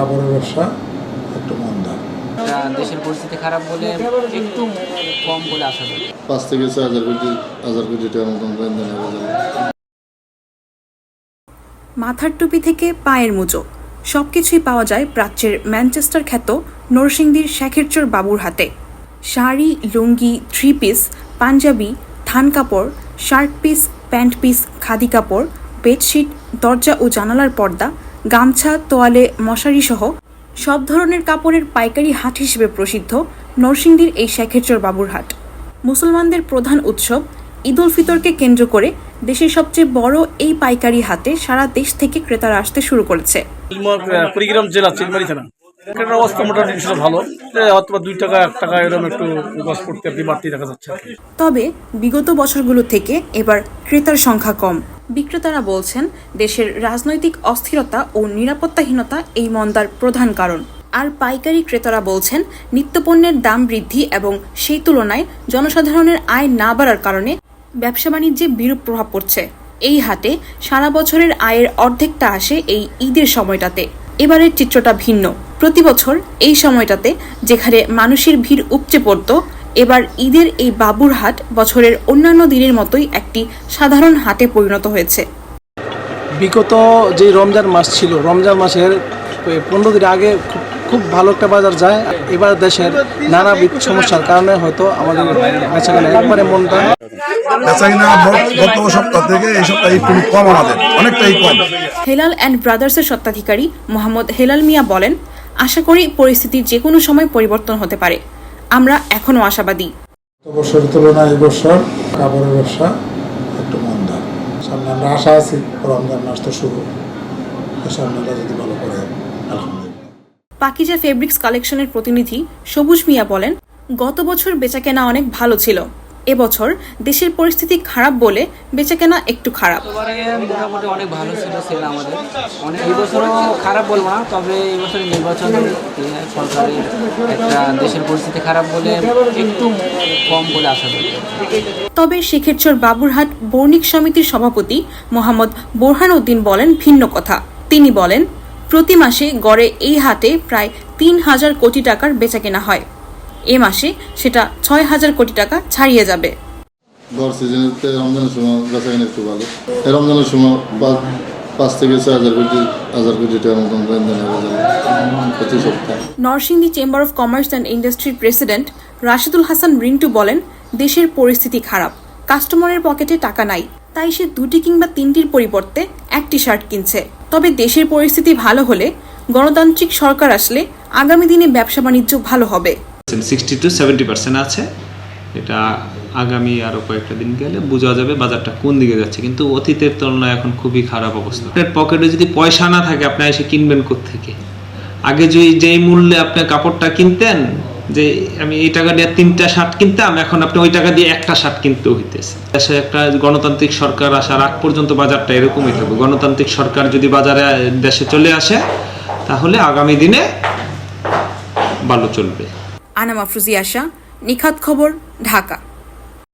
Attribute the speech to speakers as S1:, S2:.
S1: কাপড়ের ব্যবসা একটু মন্দা
S2: দেশের পরিস্থিতি খারাপ বলে একটু কম বলে আশা করি।
S3: পাঁচ থেকে ছয় হাজার কোটি হাজার কোটি টাকার মতন লেনদেন
S4: মাথার টুপি থেকে পায়ের মুজো সবকিছুই পাওয়া যায় প্রাচ্যের ম্যানচেস্টার খ্যাত নরসিংদীর শেখেরচর বাবুর হাতে। শাড়ি লুঙ্গি থ্রি পিস পাঞ্জাবি থান কাপড় shirt piece pant piece khadi কাপড় বেডশিট দরজা ও জানালার পর্দা গামছা তোয়ালে মশারি সহ সব ধরনের কাপড়ের পাইকারি হাট হিসেবে প্রসিদ্ধ নরসিংদীর এই শেখেরচর বাবুর হাট। মুসলমানদের প্রধান উৎসব ঈদ উল ফিতরকে কেন্দ্র করে দেশের সবচেয়ে বড় এই পাইকারি হাটে সারা দেশ থেকে ক্রেতারা আসতে শুরু করেছে।
S5: কুড়িগ্রাম জেলা চিলমারি থানা। এখানের অবস্থা মোটামুটি বিষয়টা ভালো। এ হয়তো বা দুই টাকা এক টাকা এরকম একটু করতে আপনি বাড়তি দেখা যাচ্ছে
S4: তবে বিগত বছরগুলো থেকে এবার ক্রেতার সংখ্যা কম। বিক্রেতারা বলছেন, দেশের রাজনৈতিক অস্থিরতা ও নিরাপত্তাহীনতা এই মন্দার প্রধান কারণ। আর পাইকারি ক্রেতারা বলছেন, নিত্যপণ্যের দাম বৃদ্ধি এবং সেই তুলনায় জনসাধারণের আয় না বাড়ার কারণে ব্যবসা বাণিজ্যে বিরূপ প্রভাব পড়ছে। এই হাটে সারা বছরের আয়ের অর্ধেকটা আসে এই ঈদের সময়টাতে। এবারের চিত্রটা ভিন্ন। প্রতি বছর এই সময়টাতে যেখানে মানুষের ভিড় উপচে পড়তো এবার ঈদের এই বাবুর হাট বছরের অন্যান্য দিনের মতোই একটি সাধারণ হাটে পরিণত হয়েছে।
S6: বিগত যে রমজান মাস ছিল রমজান মাসের পনেরো দিন আগে খুব খুব ভালো একটা বাজার যায়। এবার দেশের নানাবিধ সমস্যার কারণে হয়তো আমাদের বেচাকেনা একবারে মনটা
S7: গত সপ্তাহ থেকে এই সপ্তাহে একটু কম আমাদের অনেকটাই কম।
S4: হেলাল অ্যান্ড ব্রাদার্সের স্বত্বাধিকারী মোহাম্মদ হেলাল মিয়া বলেন আশা করি পরিস্থিতি যে কোনো সময় পরিবর্তন হতে পারে। আমরা এখনও আশাবাদী।
S1: বছরের তুলনায় এবছর কাপড়ের ব্যবসা একটু মন্দা। সামনে আমরা আশা আছি রমজান মাস তো শুরু। সামনেটা যদি ভালো করে
S4: পাকিজা ফেব্রিক্স কালেকশনের প্রতিনিধি সবুজ মিয়া বলেন গত বছর বেচাকেনা অনেক ভালো ছিল। এবছর দেশের পরিস্থিতি খারাপ বলে বেচাকেনা একটু খারাপ।
S2: মোটামুটি অনেক ভালো ছিল সেল আমাদের। অনেক এই বছরও খারাপ বলব না তবে এই বছর নির্বাচন একটা দেশের পরিস্থিতি খারাপ বলে একটু কম বলে আশা করি।
S4: তবে শেখেরচর বাবুরহাট বণিক সমিতির সভাপতি মোহাম্মদ বোরহান উদ্দিন বলেন ভিন্ন কথা। তিনি বলেন প্রতি মাসে গড়ে এই হাটে প্রায় তিন হাজার কোটি টাকার বেচাকেনা হয়। এ মাসে সেটা ছয় হাজার কোটি টাকা ছাড়িয়ে যাবে।
S3: গড় সিজনেতে রমজানের সময় বেচা একটু ভালো। রমজানের সময় পাঁচ পাঁচ থেকে ছয় হাজার কোটি হাজার কোটি টাকার মতন লেনদেন হয়ে যাবে প্রতি সপ্তাহে।
S4: Narsingdi Chamber of Commerce and ইন্ডাস্ট্রির প্রেসিডেন্ট রাশিদুল হাসান রিন্টু বলেন দেশের পরিস্থিতি খারাপ কাস্টমারের পকেটে টাকা নাই তাই সে দুটি কিংবা তিনটির পরিবর্তে একটি শার্ট কিনছে। তবে দেশের পরিস্থিতি ভালো হলে গণতান্ত্রিক সরকার আসলে আগামী দিনে ব্যবসা বাণিজ্য ভালো হবে।
S8: সিক্সটি টু সেভেন্টি পার্সেন্ট আছে। এটা আগামী আরও কয়েকটা দিন গেলে বোঝা যাবে বাজারটা কোন দিকে যাচ্ছে। কিন্তু অতীতের তুলনায় এখন খুবই খারাপ অবস্থা। আপনার পকেটে যদি পয়সা না থাকে, আপনি এসে কিনবেন থেকে আগে যদি যেই মূল্যে আপনি কাপড়টা কিনতেন, যে আমি এই টাকা দিয়ে তিনটা শার্ট কিনতাম, এখন আপনি ওই টাকা দিয়ে একটা শার্ট কিনতেও হইতেছে। দেশে একটা গণতান্ত্রিক সরকার আসার আগ পর্যন্ত বাজারটা এরকমই থাকবে। গণতান্ত্রিক সরকার যদি বাজারে, দেশে চলে আসে, তাহলে আগামী দিনে ভালো চলবে।
S4: আনামা ফ্রুজি আশা নিখাত খবর ঢাকা।